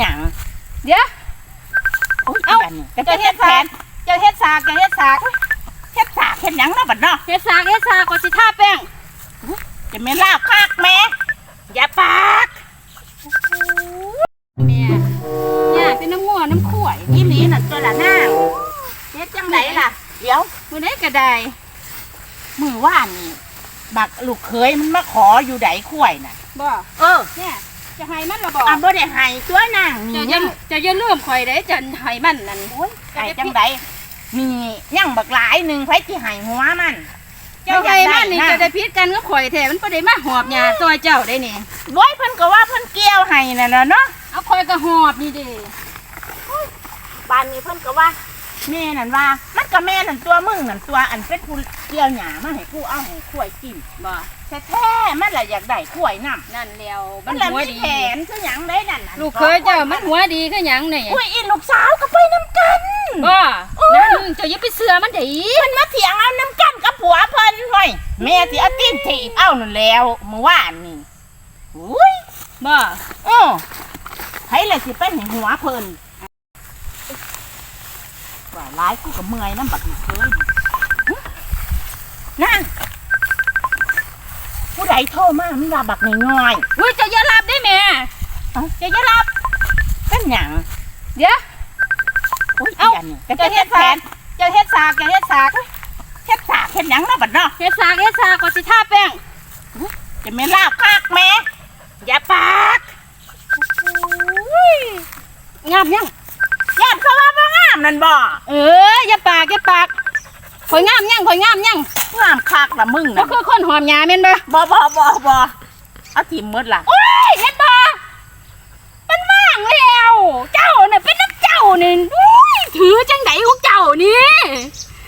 หยังเดี๋ยวโอ้ยเอ้าอันนี้ก็จะเฮ็ดแผนเจ้าเฮ็ดสากเจ้าเฮ็ดสากเฮ็ดสากเฮ็ดหยังเนาะบัดเนาะเฮ็ดสากเฮ็ดสากก็สิท่าแป้งจะแม่นลาบคากแม่อย่าปากแม่ย่าเป็นน้ำงัวน้ำข่วยอีหลีน่ะตัวละนางเฮ็ดจังไดล่ะ เดี๋ยวมื้อใดก็ได้มือว่านนี่บักลูกเคยมันมาขออยู่ไดข่วยน่ะบ่เออเนี่ย จะให้มันละบ่อะบ่ได้ให้ตัวนางนี่เจ้าอย่าเจ้าอย่าลืมข่อยเด้จะให้มันนั่นโอ้ยให้จังไดมียังบักหลายหนึงไผสิให้หัวมันเจ้าให้มันนี่เจ้าอยากได้นะจะได้พิษกันกับข่อยแท้มันบ่ได้มาหอบหญ้าซอยเจ้าได้นี่โว้ยเพิ่นก็ว่าเพิ่นเกี่ยวให้น่ะเนาะเอาข่อยก็หอบนี่เด้บ้านนี้เพิ่นก็ว่าแม่นั่นว่า มันก็แม่นั่นตัวมึงนั่นตัวอันเป็นผู้ เกี่ยวหญ้ามาให้กูเอาให้ข้วยกินบ่แท้ๆมันล่ะอยากได้ข้วยน้ำนั่นแล้วมัมันนละหัวมีดี แผนคือหยังได้นั่นน่ะลูกเคยเจ้ามันหัวดีคือหยังนี่อุ้ยอีลูกสาวก็ไปน้ำกัน บ่เออ นั่นเจ้าอย่าไปเสือมันเด้เพิ่นมาเถียงเอาน้ำกันกับผัวเพิ่นห้อยแม่สิเอาตีนถีบเอานั่นแล้วเมื่อวานนี่อุ้ยบ่เออไผเลยสิเป็นให้หัวเพิ่นว่าร้ายกูก็เมื่อยน้ำบักนี่เคยหึ นั่นผู้ใดโทรมามันว่าบักน้อยอุ้ยเจ้าอย่ารับได้แม่ๆเอ้าเจ้าอย่ารับเป็นหยังเดี๋ยวอุ้ยเอ้าอันนี้ก็จะเฮ็ดแผนเจ้าเฮ็ดสากเจ้าเฮ็ดสากเฮ็ดสากเฮ็ดหยังเนาะบัดเนาะเฮ็ดสากเฮ็ดสากก็สิท่าแป้งจะแม่นลาบคากแม่อย่าปากงามยังญาติเขาว่าบ่งามนั่นบ่ เอออย่าปากอย่าปาก ข่อยงามยังข่อยงามยังงามคักละมึงก็น่ะคือคนหอมหญ้าแม่นบ่บ่บ่บ่บ่เอาทิ่มหมดล่ะโอ้ยเฮ็ดบ่มันว่างแล้ว เจ้าน่ะเป็นน้ำเจ้านี่อุ้ยถือจังไดของเจ้านี่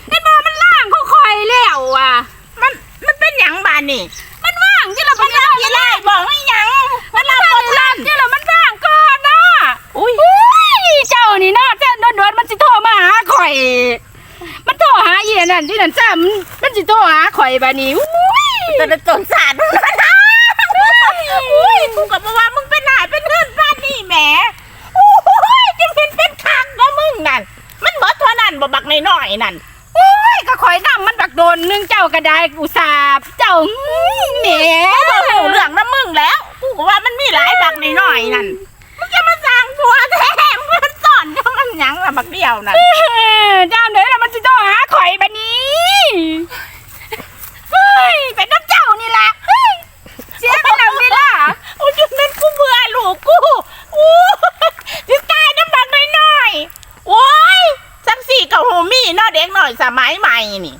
เฮ็ดบ่มันล่างของข่อยแล้วอะ มันมันเป็นหยังบานนี่มันว่างที่เรามันรับกี่ไล่บอกให้หยังมันรับบ่ทันที่เรามันว่างก่อนนะอุ้ยอุ้ยเจ้านี่นะเจ้าโดนๆมันสิโทรมาหาข่อยมันโทร หาอีนั่นที่นั่นซ้ำมันมันสิโทรหาข่อยบัดนี้อุ้ยแต่ละตนสาดมึงนะอุ้ยกูก็บ่ว่ามึงเป็นหายเป็นเพื่อนบ้านนี่แหมโอ้ยจังเป็นเป็นคักเนาะมึงนั่น มันหมดเท่านั้นบ่บักน้อยๆนั่นโอ้ยก็ข่อยนำมันบักโดนหนึงเจ้าก็ได้อุตส่าห์เจ้าแหมกูก็รู้เรื่องน้ำมึงแล้ว กูก็ว่ามันมีหลายบักน้อยๆนั่นมึงจะมาสั่งผัวแท้มึงมันสอนจะมันหยังละบักเดียวนั่นเจ้าไหนล่ะมันสิโทรหา ข่อยบัดนี้เฮ้ยเป็นน้ำเจ้านี่ละเฮ้ยเสียไปนำนี่ล่ะโอ้ยนั่นกูเบื่อลูกกูโอ้ยจะตายน้ำบักน้อยๆโอ้ยสักสี่กับโฮมี่เนอเด็กหน่อยสมัยใหม่นี่